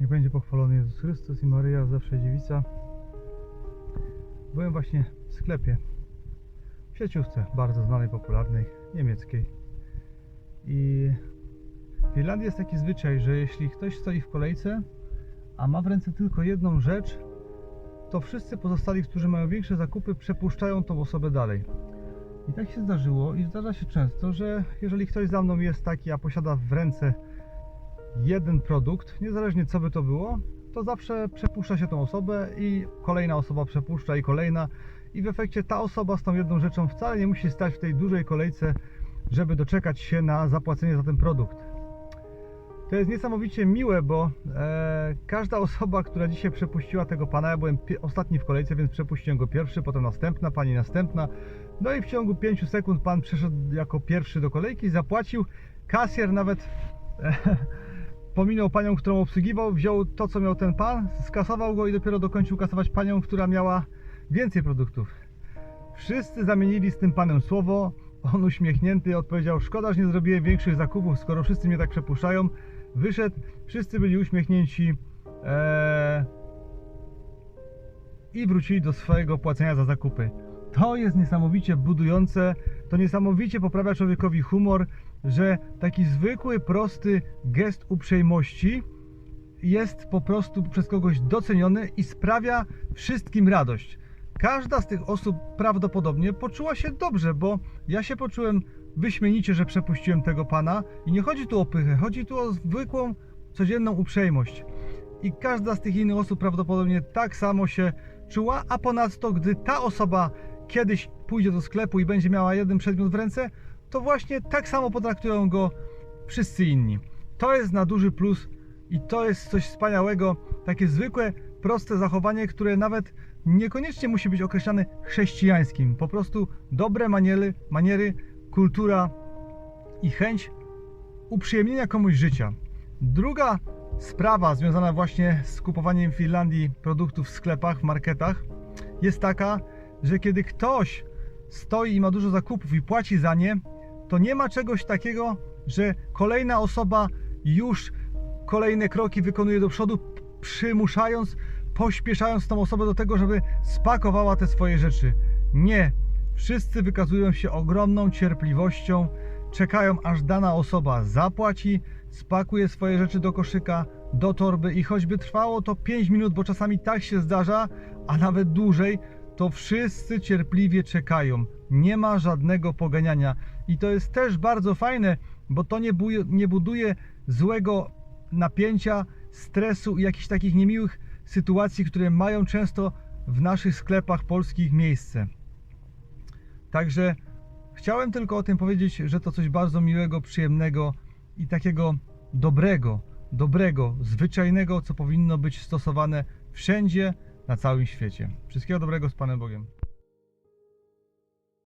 Niech będzie pochwalony Jezus Chrystus i Maryja zawsze dziewica. Byłem właśnie w sklepie. W sieciówce bardzo znanej, popularnej, niemieckiej. I w Irlandii jest taki zwyczaj, że jeśli ktoś stoi w kolejce, a ma w ręce tylko jedną rzecz, to wszyscy pozostali, którzy mają większe zakupy, przepuszczają tą osobę dalej. I tak się zdarzyło i zdarza się często, że jeżeli ktoś za mną jest taki, a posiada w ręce jeden produkt, niezależnie co by to było, to zawsze przepuszcza się tą osobę i kolejna osoba przepuszcza i kolejna i w efekcie ta osoba z tą jedną rzeczą wcale nie musi stać w tej dużej kolejce, żeby doczekać się na zapłacenie za ten produkt. To jest niesamowicie miłe, bo e, każda osoba, która dzisiaj przepuściła tego pana, ja byłem ostatni w kolejce, więc przepuściłem go pierwszy, potem następna, pani następna. No i w ciągu 5 sekund pan przeszedł jako pierwszy do kolejki, zapłacił. Kasjer nawet e, pominął panią, którą obsługiwał, wziął to, co miał ten pan, skasował go i dopiero dokończył kasować panią, która miała więcej produktów. Wszyscy zamienili z tym panem słowo. On uśmiechnięty odpowiedział: Szkoda, że nie zrobiłem większych zakupów, skoro wszyscy mnie tak przepuszczają. Wyszedł, wszyscy byli uśmiechnięci eee, i wrócili do swojego płacenia za zakupy. To jest niesamowicie budujące, to niesamowicie poprawia człowiekowi humor, że taki zwykły, prosty gest uprzejmości jest po prostu przez kogoś doceniony i sprawia wszystkim radość. Każda z tych osób prawdopodobnie poczuła się dobrze, bo ja się poczułem wyśmienicie, że przepuściłem tego pana i nie chodzi tu o pychę, chodzi tu o zwykłą, codzienną uprzejmość. I każda z tych innych osób prawdopodobnie tak samo się czuła, a ponadto, gdy ta osoba kiedyś pójdzie do sklepu i będzie miała jeden przedmiot w ręce, to właśnie tak samo potraktują go wszyscy inni. To jest na duży plus i to jest coś wspaniałego, takie zwykłe, proste zachowanie, które nawet niekoniecznie musi być określane chrześcijańskim. Po prostu dobre maniery, maniery kultura i chęć uprzyjemnienia komuś życia. Druga sprawa związana właśnie z kupowaniem w Finlandii produktów w sklepach, w marketach jest taka, że kiedy ktoś stoi i ma dużo zakupów i płaci za nie, to nie ma czegoś takiego, że kolejna osoba już kolejne kroki wykonuje do przodu, przymuszając, pośpieszając tą osobę do tego, żeby spakowała te swoje rzeczy. Nie. Wszyscy wykazują się ogromną cierpliwością, czekają aż dana osoba zapłaci, spakuje swoje rzeczy do koszyka, do torby i choćby trwało to 5 minut, bo czasami tak się zdarza, a nawet dłużej, to wszyscy cierpliwie czekają. Nie ma żadnego poganiania. I to jest też bardzo fajne, bo to nie, nie buduje złego napięcia, stresu i jakichś takich niemiłych sytuacji, które mają często w naszych sklepach polskich miejsce. Także chciałem tylko o tym powiedzieć, że to coś bardzo miłego, przyjemnego i takiego dobrego, dobrego, zwyczajnego, co powinno być stosowane wszędzie na całym świecie. Wszystkiego dobrego z Panem Bogiem.